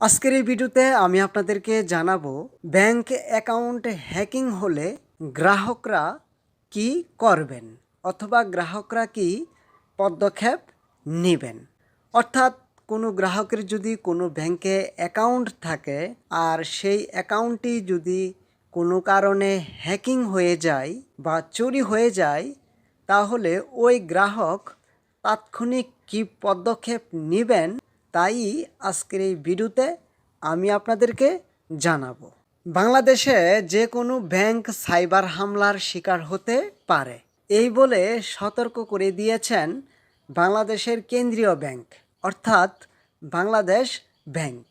আজকের এই ভিডিওতে আমি আপনাদেরকে জানাব, ব্যাংক অ্যাকাউন্ট হ্যাকিং হলে গ্রাহকরা কি করবেন অথবা গ্রাহকরা কি পদক্ষেপ নেবেন? অর্থাৎ কোনো গ্রাহকের যদি কোনো ব্যাংকে অ্যাকাউন্ট থাকে আর সেই অ্যাকাউন্টটি যদি কোনো কারণে হ্যাকিং হয়ে যায় বা চুরি হয়ে যায়, তাহলে ওই গ্রাহক তাৎক্ষণিক কী পদক্ষেপ নেবেন তাই আজকের এই ভিডিওতে আমি আপনাদেরকে জানাব। বাংলাদেশে যে কোনো ব্যাংক সাইবার হামলার শিকার হতে পারে। এই বলে সতর্ক করে দিয়েছেন বাংলাদেশের কেন্দ্রীয় ব্যাংক, অর্থাৎ বাংলাদেশ ব্যাংক।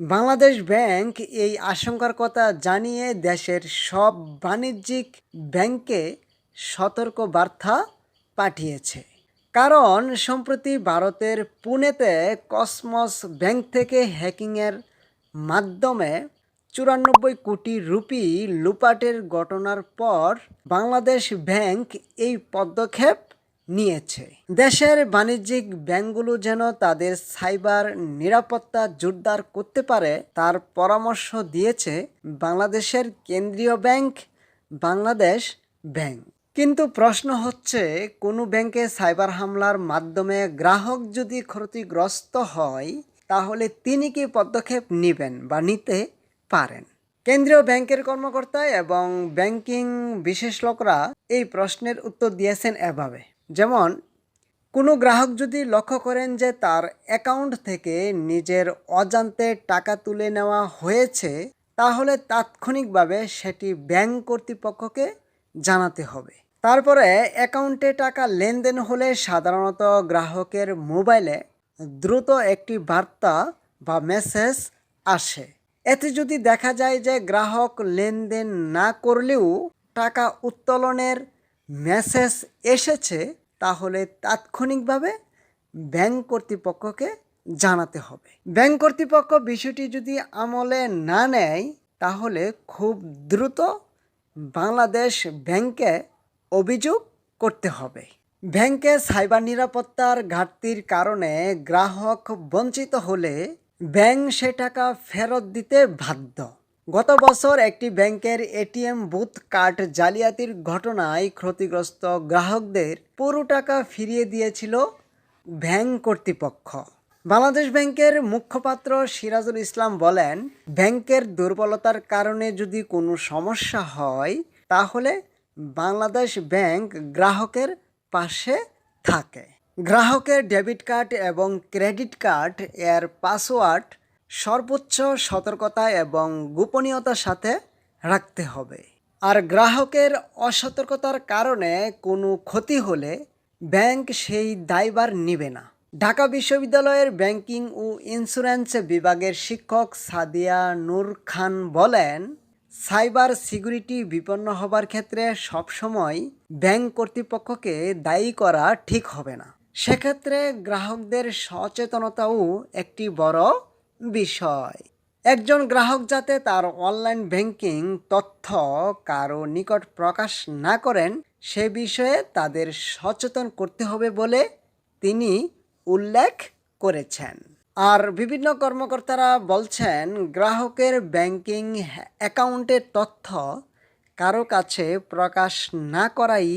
বাংলাদেশ ব্যাংক এই আশঙ্কার কথা জানিয়ে দেশের সব বাণিজ্যিক ব্যাংকে সতর্ক বার্তা পাঠিয়েছে। কারণ সম্প্রতি ভারতের পুনেতে কসমস ব্যাংক থেকে হ্যাকিংয়ের মাধ্যমে চুরানব্বই কোটি রুপি লুপাটের ঘটনার পর বাংলাদেশ ব্যাংক এই পদক্ষেপ নিয়েছে। দেশের বাণিজ্যিক ব্যাংকগুলো যেন তাদের সাইবার নিরাপত্তা জোরদার করতে পারে, তার পরামর্শ দিয়েছে বাংলাদেশের কেন্দ্রীয় ব্যাংক, বাংলাদেশ ব্যাংক। কিন্তু প্রশ্ন হচ্ছে, কোনো ব্যাংকে সাইবার হামলার মাধ্যমে গ্রাহক যদি ক্ষতিগ্রস্ত হয়, তাহলে তিনি কি পদক্ষেপ নেবেন বা নিতে পারেন? কেন্দ্রীয় ব্যাংকের কর্মকর্তা এবং ব্যাংকিং বিশেষজ্ঞরা এই প্রশ্নের উত্তর দিয়েছেন এভাবে। যেমন, কোনো গ্রাহক যদি লক্ষ্য করেন যে তার অ্যাকাউন্ট থেকে নিজের অজান্তে টাকা তুলে নেওয়া হয়েছে, তাহলে তাৎক্ষণিকভাবে সেটি ব্যাংক কর্তৃপক্ষকে জানাতে হবে। তারপরে অ্যাকাউন্টে টাকা লেনদেন হলে সাধারণত গ্রাহকের মোবাইলে দ্রুত একটি বার্তা বা মেসেজ আসে। এতে যদি দেখা যায় যে গ্রাহক লেনদেন না করলেও টাকা উত্তোলনের মেসেজ এসেছে, তাহলে তাৎক্ষণিকভাবে ব্যাংক কর্তৃপক্ষকে জানাতে হবে। ব্যাংক কর্তৃপক্ষ বিষয়টি যদি আমলে না নেয়, তাহলে খুব দ্রুত বাংলাদেশ ব্যাংকে অভিযোগ করতে হবে। ব্যাংকে সাইবার নিরাপত্তার ঘাটতির কারণে গ্রাহক বঞ্চিত হলে ব্যাংক সে টাকা ফেরত দিতে বাধ্য। গত বছর একটি ব্যাংকের এটিএম বুথ কার্ড জালিয়াতির ঘটনায় ক্ষতিগ্রস্ত গ্রাহকদের পুরো টাকা ফিরিয়ে দিয়েছিল ব্যাংক কর্তৃপক্ষ। বাংলাদেশ ব্যাংকের মুখপাত্র সিরাজুল ইসলাম বলেন, ব্যাংকের দুর্বলতার কারণে যদি কোনো সমস্যা হয়, তাহলে বাংলাদেশ ব্যাংক গ্রাহকের পাশে থাকে। গ্রাহকের ডেবিট কার্ড এবং ক্রেডিট কার্ড এর পাসওয়ার্ড সর্বোচ্চ সতর্কতা এবং গোপনীয়তার সাথে রাখতে হবে। আর গ্রাহকের অসতর্কতার কারণে কোনো ক্ষতি হলে ব্যাংক সেই দায়ভার নেবে না। ঢাকা বিশ্ববিদ্যালয়ের ব্যাংকিং ও ইন্স্যুরেন্স বিভাগের শিক্ষক সাদিয়া নূর খান বলেন সাইবার সিকিউরিটি বিপন্ন হবার ক্ষেত্রে সবসময় ব্যাংক কর্তৃপক্ষকে দায়ী করা ঠিক হবে না। সেক্ষেত্রে গ্রাহকদের সচেতনতাও একটি বড় বিষয়। একজন গ্রাহক যাতে তার অনলাইন ব্যাংকিং তথ্য কারও নিকট প্রকাশ না করেন, সে বিষয়ে তাদের সচেতন করতে হবে বলে তিনি উল্লেখ করেছেন। আর বিভিন্ন কর্মকর্তারা বলছেন, গ্রাহকের ব্যাংকিং অ্যাকাউন্টের তথ্য কারও কাছে প্রকাশ না করাই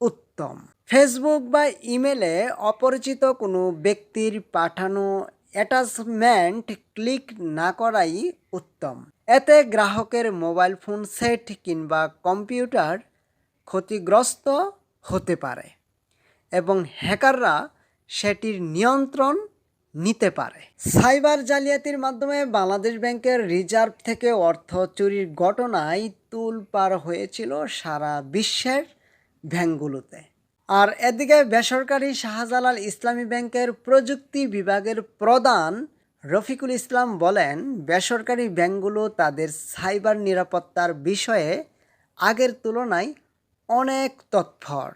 উত্তম। ফেসবুক বা ইমেলে অপরিচিত কোনো ব্যক্তির পাঠানো অ্যাটাচমেন্ট ক্লিক না করাই উত্তম। এতে গ্রাহকের মোবাইল ফোন সেট কিংবা কম্পিউটার ক্ষতিগ্রস্ত হতে পারে এবং হ্যাকাররা সেটির নিয়ন্ত্রণ নিতে পারে। সাইবার জালিয়াতির মাধ্যমে বাংলাদেশ ব্যাংকের রিজার্ভ থেকে অর্থ চুরির ঘটনায় তুল পার হয়েছিল সারা বিশ্বের ব্যাংকগুলোতে। আর এদিকে বেসরকারি শাহজালাল ইসলামী ব্যাংকের প্রযুক্তি বিভাগের প্রধান রফিকুল ইসলাম বলেন, বেসরকারি ব্যাংকগুলো তাদের সাইবার নিরাপত্তার বিষয়ে আগের তুলনায় অনেক তৎপর।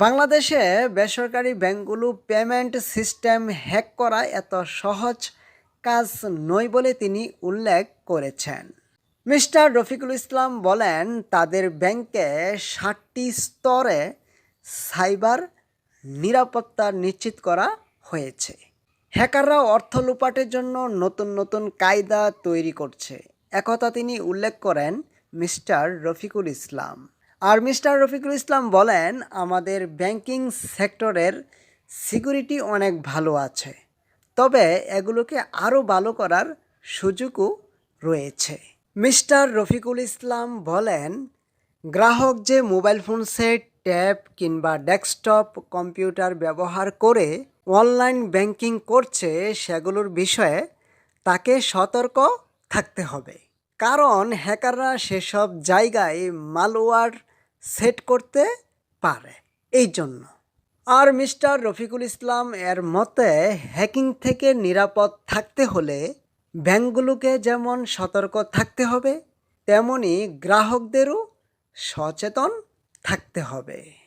বাংলাদেশে বেসরকারি ব্যাংকগুলো পেমেন্ট সিস্টেম হ্যাক করা এত সহজ কাজ নয় বলে তিনি উল্লেখ করেছেন। মিস্টার রফিকুল ইসলাম বলেন, তাদের ব্যাংকে ষাটটি স্তরে সাইবার নিরাপত্তা নিশ্চিত করা হয়েছে। হ্যাকাররা অর্থ লুপাটের জন্য নতুন নতুন কায়দা তৈরি করছে। একথা তিনি উল্লেখ করেন মিস্টার রফিকুল ইসলাম। আর মিস্টার রফিকুল ইসলাম বলেন, আমাদের ব্যাংকিং সেক্টরের সিকিউরিটি অনেক ভালো আছে, তবে এগুলোকে আরও ভালো করার সুযোগও রয়েছে। মিস্টার রফিকুল ইসলাম বলেন, গ্রাহক যে মোবাইল ফোন সেট, ট্যাব কিংবা ডেস্কটপ, কম্পিউটার ব্যবহার করে অনলাইন ব্যাংকিং করছে, সেগুলোর বিষয়ে তাকে সতর্ক থাকতে হবে। কারণ হ্যাকাররা সেসব জায়গায় মালওয়ার সেট করতে পারে। এই জন্য। আর মিস্টার রফিকুল ইসলাম এর মতে, হ্যাকিং থেকে নিরাপদ থাকতে হলে ব্যাংকগুলোকে যেমন সতর্ক থাকতে হবে, তেমনি গ্রাহকদেরও সচেতন থাকতে হবে।